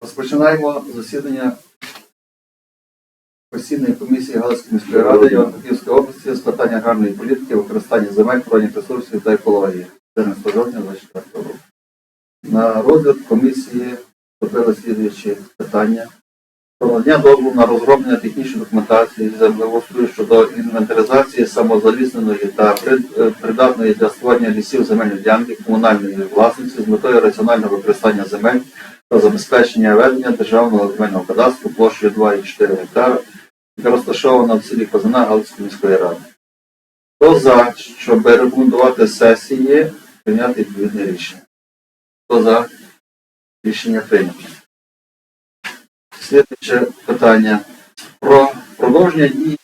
Розпочинаємо засідання постійної комісії Галицької міської ради Івано-Франківської області з питань аграрної політики, використання земель, природних ресурсів та екології 14 жовтня 2024 року. На розгляд комісії вступили слідуючі питання. Про надання дозволу на розроблення технічної документації землеустрою щодо інвентаризації самозалісненої та е, придатної для створення лісів земельної ділянки комунальної власності з метою раціонального використання земель та забезпечення ведення державного земельного кадастру площею 2,4 гектара, яка розташована в селі Козина Галицької міської ради. Хто за, щоб рекомендувати сесії прийняти відповідне рішення? Хто за? Рішення прийнято. Слідуюче питання про продовження дії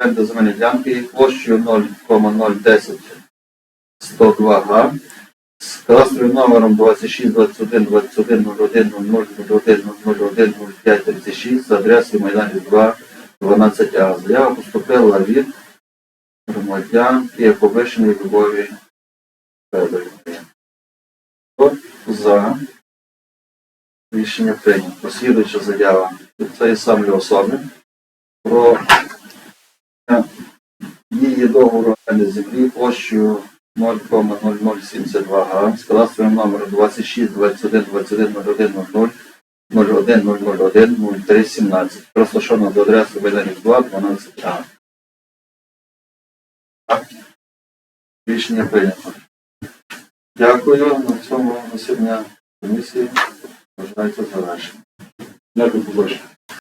земельної ділянки площею 0,010 102 га з кадастровим номером 26 21 21 01 00 01 01 05 36 за адресою Майданів 2 12А. Заява поступила від громадянки Повишеної Любові Федорівни. За рішення прийнято. Послідуюча заява від цієї самої особи про дії договору землі площею 0,0072 га з кадастровим номером 26 21 21 01 00 01 001 03 17 розташовано до адреси Майданів 2 12А. Рішення прийнято. Дякую. На цьому засідання комісії вважається завершено. Дякую, побачення.